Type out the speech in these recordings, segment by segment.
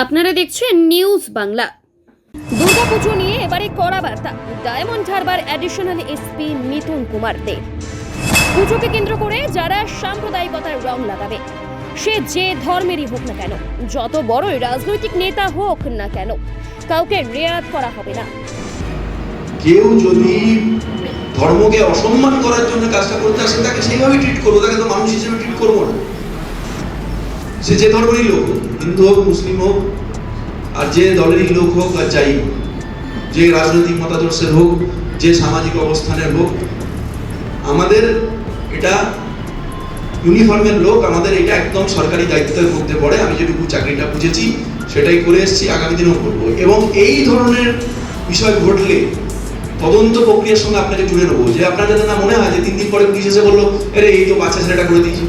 আপনারা দেখছেন নিউজ বাংলা দুর্গাপুজো নিয়ে এবারে কড়া বার্তা। Diamond Harbour additional SP Mithun Kumar De পুজোকে কেন্দ্র করে যারা সাম্প্রদায়িকতার রং লাগাবে, সে যে ধর্মেরই হোক না কেন, যত বড়ই রাজনৈতিক নেতা হোক না কেন, কাউকে রেয়াত করা হবে না। কেউ যদি ধর্মকে অসম্মান করার জন্য কাজটা করতে আসে, তাকে সেইভাবে ট্রিট করব, তাকে তো মানুষ হিসেবে ট্রিট করব না। সে যে ধর্মেরই লোক হিন্দু হোক, মুসলিম হোক, আর যে দলেরই লোক হোক আর যাই যে রাজনৈতিক মতাদর্শের হোক, যে সামাজিক অবস্থানের হোক, আমাদের এটা ইউনিফর্মের লোক, আমাদের এটা একদম সরকারি দায়িত্বের মধ্যে পড়ে। আমি যেটুকু চাকরিটা বুঝেছি, সেটাই করে এসেছি, আগামী দিনেও করব। এবং এই ধরনের বিষয় ঘটলে তদন্ত প্রক্রিয়ার সঙ্গে আপনাকে জুড়ে নেব। যে আপনার যাতে না মনে হয় যে তিন দিন পরে পুলিশ এসে বলল, আরে, এই তো বাচ্চা ছেলেটা করে দিয়েছে।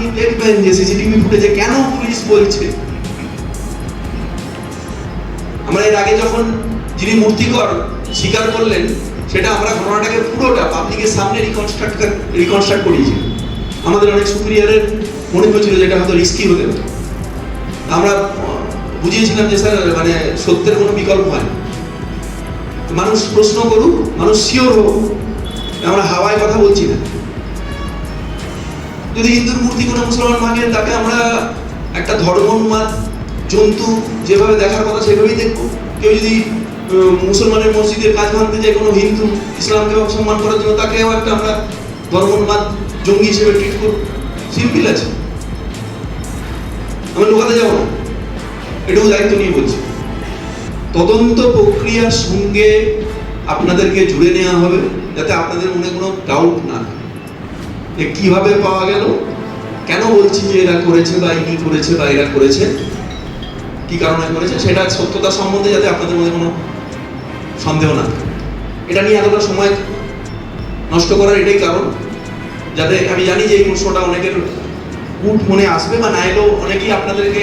আপনি দেখবেন যে সিসিটিভি ফুটেজে কেন পুলিশ বলছে? আমরা এর আগে যখন যিনি মূর্তিকর স্বীকার করলেন, সেটা আমরা ঘটনাটাকে পুরোটা পাবলিকের সামনে রিকনস্ট্রাক্ট রিকনস্ট্রাক্ট করিয়েছি। আমাদের অনেক সুপিরিয়ারের মনে হয়েছিল যেটা হয়তো রিস্কি হতে আমরা বুঝিয়েছিলাম যে স্যার মানে সত্যের কোনো বিকল্প হয় মানুষ প্রশ্ন করুক, মানুষ শিওর হোক, আমরা হাওয়ায় কথা বলছি না। যদি হিন্দুর মূর্তি কোনো মুসলমান ভাঙে, তাকে আমরা একটা ধর্মোন্মাদ জন্তু যেভাবে দেখার কথা সেভাবেই দেখব। কেউ যদি মুসলমানের মসজিদের কাজ ভাঙতে যায়, কোনো হিন্দু ইসলামকে সম্মান করার জন্য, তাকেও একটা আমরা ধর্মোন্মাদ জঙ্গি হিসেবে ট্রিট করব। সিম্পল আছে। আমি লোকাতে যাব না। এটুকু দায়িত্ব নিয়ে বলছি। তদন্ত প্রক্রিয়ার সঙ্গে আপনাদেরকে জুড়ে নেওয়া হবে, যাতে আপনাদের মনে কোনো ডাউট না থাকে। যে কীভাবে পাওয়া গেল? কেন বলছি যে এরা করেছে বা ইনি করেছে বা এরা করেছে? কি কারণে করেছে? সেটা সত্যতা সম্বন্ধে যাতে আপনাদের মধ্যে কোনো সন্দেহ না এটা নিয়ে এতটা সময় নষ্ট করার এটাই কারণ। যাতে আমি জানি যে এই প্রশ্নটা অনেকের উঠ মনে আসবে বা না এলেও অনেকেই আপনাদেরকে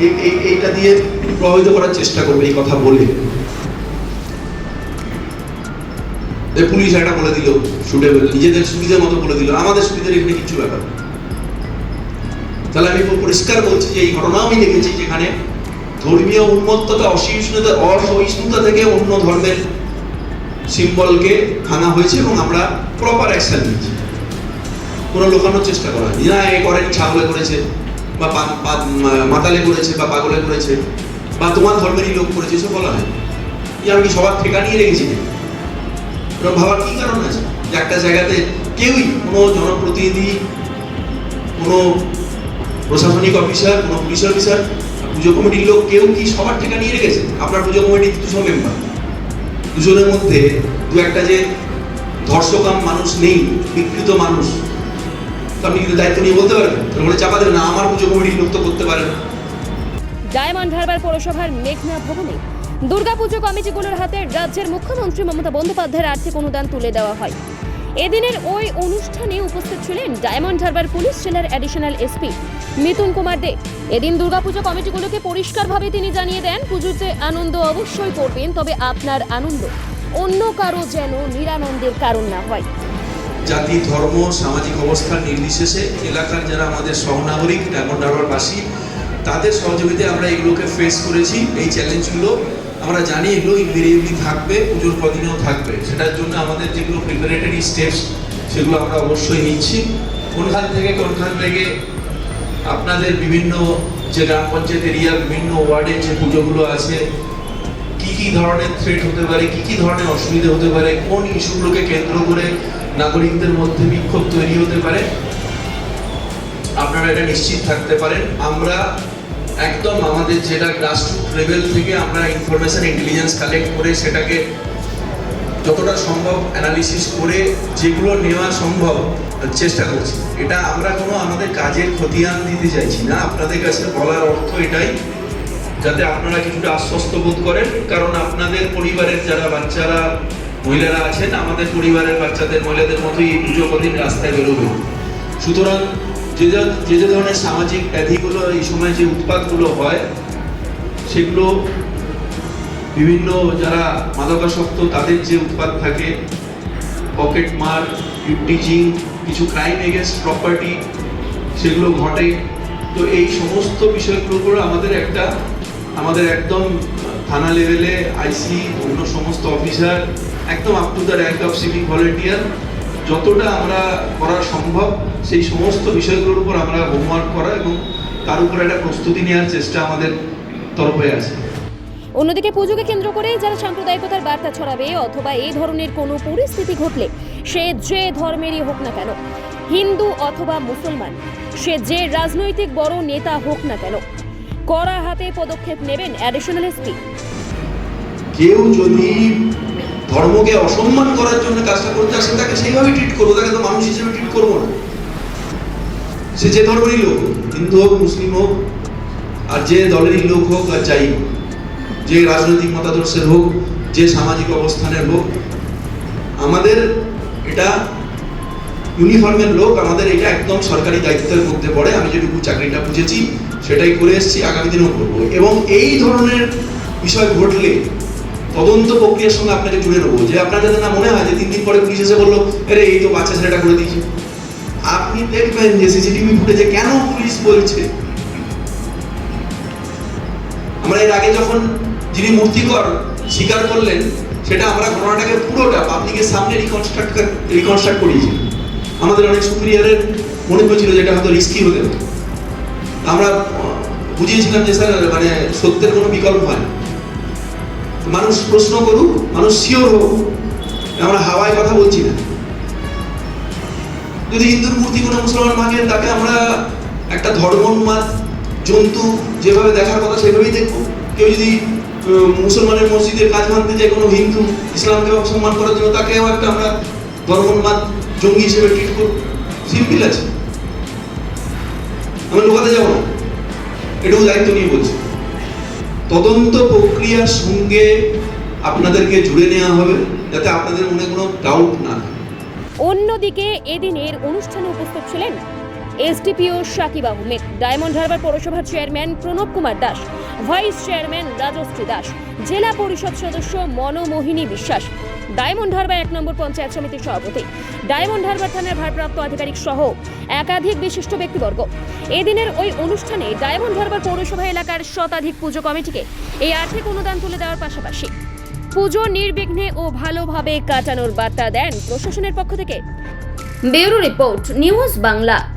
এই- এই- এইটা দিয়ে প্রভাবিত করার চেষ্টা করবে এই কথা বলে। পুলিশ একটা বলে দিল সুটেবল নিজেদের সুবিধা মতো বলে দিল, আমাদের সুবিধার এখানে কিছু ব্যাপার তাহলে আমি পরিষ্কার বলছি যে এই ঘটনা আমি দেখেছি যেখানে ধর্মীয় উন্মত্ততা, অসহিষ্ণুতা অসহিষ্ণুতা থেকে অন্য ধর্মের সিম্বলকে ভাঙা হয়েছে এবং আমরা প্রপার অ্যাকশন নিয়েছি। কোনো লোকানোর চেষ্টা করা হয়নি। না, এ করেনি, ছাগলে করেছে, বা মাতালে করেছে, বা পাগলে করেছে, বা তোমার ধর্মেরই লোক করেছে, এসব বলা হয় আমি সবার ঠেকা নিয়ে রেখেছি। ভাবার কি কারণ আছে? যে একটা জায়গাতে কেউই কোনো জনপ্রতিনিধি, কোনো প্রশাসনিক অফিসার, কোনো পুলিশ অফিসার, পুজো কমিটির লোক কেউ কি সবার ঠেকা নিয়ে রেখেছে? আপনার পুজো কমিটির দুশো মেম্বার দুজনের মধ্যে দু একটা যে ধর্ষকাম মানুষ নেই, বিকৃত মানুষ আপনি কিন্তু দায়িত্ব নিয়ে বলতে পারবেন। তাহলে চাপা দেবেন না, আমার পুজো কমিটির লোক তো করতে পারে না। ডায়মন্ড হারবার পৌরসভার মেঘনা ভবনে দুর্গাপুজো কমিটিগুলোর হাতে রাজ্যের মুখ্যমন্ত্রী মমতা বন্দ্যোপাধ্যায়ের আর্থিক অনুদান তুলে দেওয়া হয়। এদিনের ওই অনুষ্ঠানে উপস্থিত ছিলেন ডায়মন্ড হারবার পুলিশ জেলার অ্যাডিশনাল এসপি মিথুন কুমার দে। এদিন দুর্গাপুজো কমিটিগুলোকে পরিষ্কারভাবে তিনি জানিয়ে দেন, পুজোতে আনন্দ অবশ্যই করবেন, তবে আপনার আনন্দ অন্য কারও যেন নিরানন্দের কারণ না হয়। জাতি, ধর্ম, সামাজিক অবস্থান নির্বিশেষে এলাকার যারা আমাদের সহনাগরিক, ডায়মন্ড হারবারবাসী, তাদের সহযোগিতায় আমরা এগুলোকে ফেস করেছি। এই চ্যালেঞ্জগুলো আমরা জানি এগুলো ইনভেরিয়েবলি থাকবে, পুজোর কদিনেও থাকবে। সেটার জন্য আমাদের যেগুলো প্রিপারেটরি স্টেপস সেগুলো আমরা অবশ্যই নিচ্ছি। কোনখান থেকে কোনখান থেকে আপনাদের বিভিন্ন যে গ্রাম পঞ্চায়েত এরিয়া, বিভিন্ন ওয়ার্ডে যে পুজোগুলো আছে, কি কি ধরনের থ্রেট হতে পারে, কি কি ধরনের অসুবিধা হতে পারে, কোন ইস্যুগুলোকে কেন্দ্র করে নাগরিকদের মধ্যে বিক্ষোভ তৈরি হতে পারে, আপনারা এটা নিশ্চিত থাকতে পারেন। আমরা একদম আমাদের যেটা গ্রাসরুট লেভেল থেকে আমরা ইনফরমেশন ইন্টেলিজেন্স কালেক্ট করে সেটাকে যতটা সম্ভব অ্যানালিসিস করে যেগুলো নেওয়া সম্ভব চেষ্টা করছি। এটা আমরা কোনো আমাদের কাজের খতিয়ান দিতে চাইছি না। আপনাদের কাছে বলার অর্থ এটাই, যাতে আপনারা কিছুটা আশ্বস্ত বোধ করেন। কারণ আপনাদের পরিবারের যারা বাচ্চারা, মহিলারা আছেন, আমাদের পরিবারের বাচ্চাদের, মহিলাদের মতোই এই পুজো কদিন রাস্তায় বেরোবে। সুতরাং যে যে যে ধরনের সামাজিক ব্যাধিগুলো এই সময় যে উৎপাতগুলো হয়, সেগুলো বিভিন্ন যারা মাদকাসক্ত, তাদের যে উৎপাত থাকে, পকেট মার ইপটিজিং কিছু ক্রাইম এগেনস্ট প্রপার্টি সেগুলো ঘটে। তো এই সমস্ত বিষয়গুলোর উপর আমাদের একটা, আমাদের একদম থানা লেভেলে আইসি অন্য সমস্ত অফিসার একদম up to the rank of civic volunteer যতটা আমরা করা সম্ভব সেই সমস্ত বিষয়গুলোর উপর আমরা হোমওয়ার্ক করা এবং তার উপর একটা প্রস্তুতি নেওয়ার চেষ্টা আমাদের তরফে আছে। অন্যদিকে পুজোকে কেন্দ্র করে যারা সাম্প্রদায়িকতার বার্তা ছড়াবে অথবা এই ধরনের কোনো পরিস্থিতি ঘটলে সে যে ধর্মেরই হোক না কেন হিন্দু অথবা মুসলমান সে যে রাজনৈতিক বড় নেতা হোক না কেন কড়া হাতে পদক্ষেপ নেবেন অ্যাডিশনাল এসপি কেউ যদি ধর্মকে অসম্মান করার জন্য কাজটা করতে আসে তাকে সেইভাবে ট্রিট করব তাকে তো মানুষ হিসেবে ট্রিট করব না। সে যে ধর্মেরই লোক হিন্দু হোক মুসলিম হোক আর যে দলেরই লোক হোক আর যাই হোক, যে রাজনৈতিক মতাদর্শের হোক যে সামাজিক অবস্থানের হোক আমাদের এটা ইউনিফর্মের লোক আমাদের এটা একদম সরকারি দায়িত্বের মধ্যে পড়ে। আমি যেটুকু চাকরিটা বুঝেছি সেটাই করে এসেছি আগামী দিনেও করব। এবং এই ধরনের বিষয় ঘটলে তদন্ত প্রক্রিয়ার সঙ্গে আপনাকে জুড়ে নেব যে আপনার যাতে না মনে হয় যে তিন দিন পরে পুলিশ এসে বলল, আরে, এই তো বাচ্চা ছেলেটা করে দিয়েছে। আপনি দেখবেন যে সিসিটিভি ফুটেজে কেন পুলিশ বলছে? আমরা এর আগে যখন যিনি মূর্তিকর স্বীকার করলেন, সেটা আমরা ঘটনাটাকে পুরোটা পাবলিকের সামনে রিকনস্ট্রাক্ট রিকনস্ট্রাক্ট করিয়েছি। আমাদের অনেক সুপিরিয়ারের মনে হয়েছিল যেটা হয়তো রিস্কি হতে আমরা বুঝিয়েছিলাম যে স্যার মানে সত্যের কোনো বিকল্প হয়। মানুষ প্রশ্ন করুক, মানুষ শিওর হোক। আমরা হাওয়ায় কথা বলছি না। যদি হিন্দুর মূর্তি কোনো মুসলমান ভাঙে তাকে আমরা একটা ধর্মোন্মাদ জন্তু যেভাবে দেখার কথা সেভাবেই দেখব। কেউ যদি মুসলমানের মসজিদের কাজ মানতে যায় কোনো হিন্দু ইসলামকে অসম্মান করার জন্য, তাকেও একটা আমরা ধর্মোন্মাদ জঙ্গি হিসেবে ট্রিট করব। সিম্পল আছে। আমি লোকাতে যাব না। এটুকু দায়িত্ব নিয়ে বলছি। তদন্ত প্রক্রিয়ার সঙ্গে আপনাদেরকে জুড়ে নেওয়া হবে, যাতে আপনাদের মনে কোনো ডাউট না অন্যদিকে এদিনের অনুষ্ঠানে উপস্থিত ছিলেন SDPO Sakib Ahmed Diamond Harbour পৌরসভার chairman Pranab Kumar Das, vice chairman Rajashree Das, জেলা পরিষদ সদস্য মনোমোহিনী বিশ্বাস, ডায়মন্ড হারবার এক নম্বর পঞ্চায়েত সমিতির সভাপতি, ডায়মন্ড হারবার থানার ভারপ্রাপ্ত আধিকারিক সহ একাধিক বিশিষ্ট ব্যক্তিবর্গ। এদিনের ওই অনুষ্ঠানে ডায়মন্ড হারবার পৌরসভা এলাকার শতাধিক পুজো কমিটিকে এই আর্থিক অনুদান তুলে দেওয়ার পাশাপাশি পুজো নির্বিঘ্নে ও ভালোভাবে কাটানোর বার্তা দেন প্রশাসনের পক্ষ থেকে। Bureau report, news Bangla.